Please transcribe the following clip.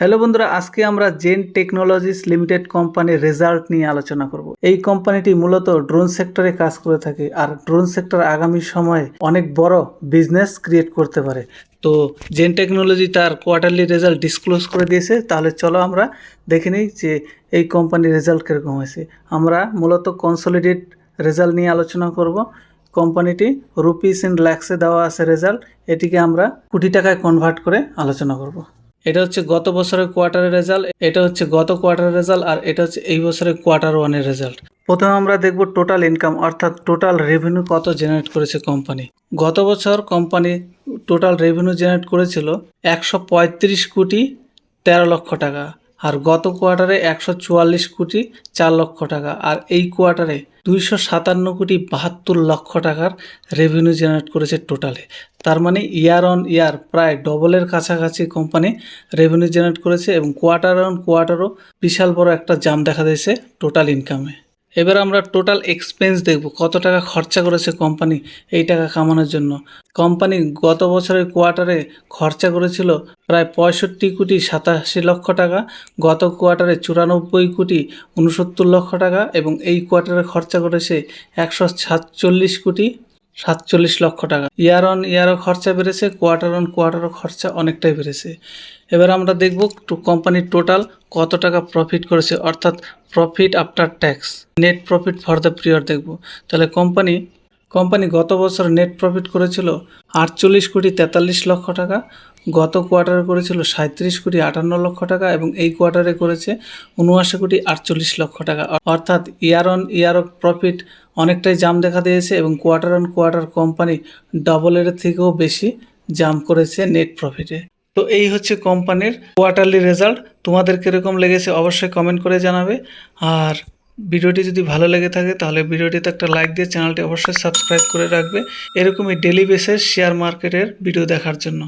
Hello বন্ধুরা, আজকে আমরা জেন টেকনোলজিস লিমিটেড কোম্পানির রেজাল্ট নিয়ে আলোচনা করব। এই কোম্পানিটি মূলত ড্রোন সেক্টরে কাজ করে থাকে আর ড্রোন সেক্টর আগামী সময়ে অনেক বড় বিজনেস ক্রিয়েট করতে পারে। তো জেন টেকনোলজি তার কোয়ার্টারলি রেজাল্ট ডিসক্লোজ করে দিয়েছে। তাহলে চলো আমরা দেখে নিই যে এই কোম্পানির রেজাল্ট কীরকম হয়েছে। আমরা মূলত কনসলিডেট রেজাল্ট নিয়ে আলোচনা করব। কোম্পানিটি রুপিস ইন ল্যাক্সে দেওয়া আছে রেজাল্ট। এটিকে আমরা কোটি টাকায় কনভার্ট করে আলোচনা করব। এটা হচ্ছে গত বছরের কোয়ার্টারের রেজাল্ট এটা হচ্ছে গত কোয়ার্টারের রেজাল্ট আর এটা হচ্ছে এই বছরের কোয়ার্টার ওয়ানের রেজাল্ট প্রথমে আমরা দেখব টোটাল ইনকাম অর্থাৎ টোটাল রেভিনিউ কত জেনারেট করেছে কোম্পানি গত বছর কোম্পানি টোটাল রেভিনিউ জেনারেট করেছিল একশো পঁয়ত্রিশ কোটি তেরো লক্ষ টাকা। আর গত কোয়ার্টারে একশো চুয়াল্লিশ কোটি চার লক্ষ টাকা, আর এই কোয়ার্টারে দুইশো সাতান্ন কোটি বাহাত্তর লক্ষ টাকার রেভিনিউ জেনারেট করেছে টোটালে তার মানে ইয়ার অন ইয়ার প্রায় ডবলের কাছাকাছি কোম্পানি রেভিনিউ জেনারেট করেছে এবং কোয়ার্টার অন কোয়ার্টারও বিশাল বড় একটা জাম দেখা দিয়েছে টোটাল ইনকামে এবার আমরা টোটাল এক্সপেন্স দেখব, কত টাকা খরচা করেছে কোম্পানি এই টাকা কামানোর জন্য। কোম্পানি গত বছরের কোয়ার্টারে খরচা করেছিল প্রায় পঁয়ষট্টি কোটি সাতাশি লক্ষ টাকা, গত কোয়ার্টারে চুরানব্বই কোটি উনসত্তর লক্ষ টাকা, এবং এই কোয়ার্টারে খরচা করেছে একশো সাতচল্লিশ কোটি সাতচল্লিশ লক্ষ টাকা। ইয়ার অন ইয়ারও খরচা বেড়েছে, কোয়ার্টার অন কোয়ার্টারও খরচা অনেকটাই বেড়েছে। এবার আমরা দেখব কোম্পানির টোটাল কত টাকা প্রফিট করেছে, অর্থাৎ profit after tax net profit for the period দেখব। তাহলে কোম্পানি কোম্পানি গত বছর নেট প্রফিট করেছিল আটচল্লিশ কোটি তেতাল্লিশ লক্ষ টাকা, গত কোয়ার্টারে করেছিল সাঁত্রিশ কোটি আটান্ন লক্ষ টাকা এবং এই কোয়ার্টারে করেছে উনআশি কোটি আটচল্লিশ লক্ষ টাকা। অর্থাৎ ইয়ার অন ইয়ার প্রফিট অনেকটাই জাম দেখা দিয়েছে এবং কোয়ার্টার অন কোয়ার্টার কোম্পানি ডবলের থেকেও বেশি জাম করেছে নেট প্রফিটে তো এই হচ্ছে কোম্পানির কোয়ার্টারলি রেজাল্ট তোমাদের কীরকম লেগেছে অবশ্যই কমেন্ট করে জানাবে। আর ভিডিওটি যদি ভালো লেগে থাকে, তাহলে ভিডিওটিতে একটা লাইক দিয়ে চ্যানেলটি অবশ্যই সাবস্ক্রাইব করে রাখবে। এরকমই ডেলি বেসের শেয়ার মার্কেটের ভিডিও দেখার জন্য।